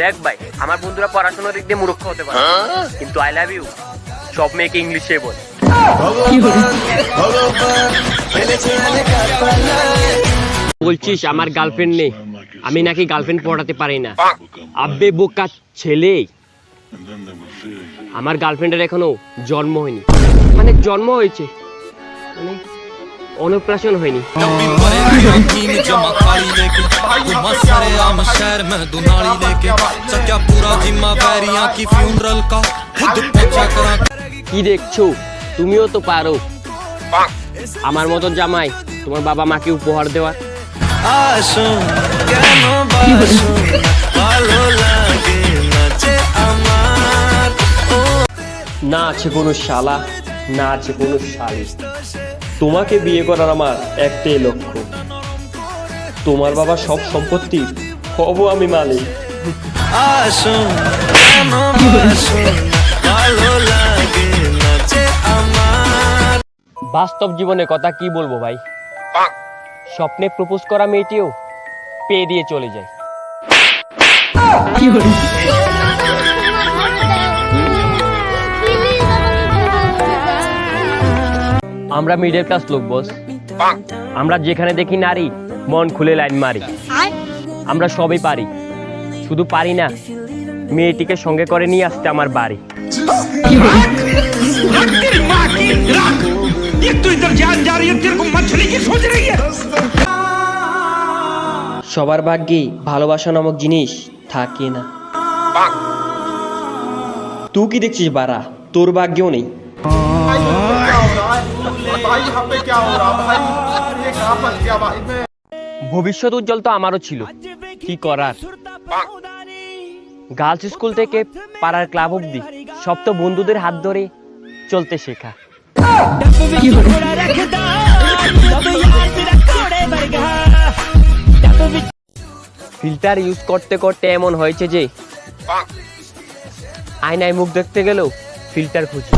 দেখ ভাই, আমার বন্ধুরা পড়াশোনার দিক দিয়ে মূর্খ হতে পারে। কিন্তু আই লাভ ইউ সব মেয়েকে ইংলিশে বল। বলছিস, আমার গার্লফ্রেন্ড নেই। আমি নাকি গার্লফ্রেন্ড পড়াতে পারি না। আব্বে বোকা ছেলে। আমার গার্লফ্রেন্ডের এখনও জন্ম হয়নি। মানে জন্ম হয়েছে। মানে অনুপ্রাশন হয়নি। কি দেখছ? তুমিও তো পারো। আমার মতো জামাই, তোমার বাবা মাকে উপহার দেওয়া না আছে কোনো শালা, না আছে কোনো শালিশ তোমাকে বিয়ে করার আমার একটাই লক্ষ্য। তোমার বাবা সব সম্পত্তি হব আমি মালিক। আসুন ভালো লাগে আমার। বাস্তব জীবনে কথা কি বলব ভাই? স্বপ্নে প্রপোজ করা মেয়েটিও পেয়ে দিয়ে চলে যায়। আমরা মিডল ক্লাস লোক বস আমরা যেখানে দেখি নারী মন খুলে লাইন মারি। আমরা সবই পারি। শুধু পারি না মেয়েটিকে সঙ্গে করে নিয়ে আসতে আমার বাড়ি। সবার ভাগ্যে ভালোবাসা নামক জিনিস থাকে না। তুই কি দেখছিস বারা তোর ভাগ্যেও নেই। ভাই কে ভাই কে ভাই মে ভবিষ্যৎ উজ্জ্বল তো আমারও ছিল। কি করার? গার্লস স্কুল থেকে পাড়ার ক্লাব অব্দি সব তো বন্ধুদের হাত ধরে চলতে শেখা। ফিল্টার ইউজ করতে করতে এমন হয়েছে যে আয়নায় মুখ দেখতে গেলেও ফিল্টার খুঁজি।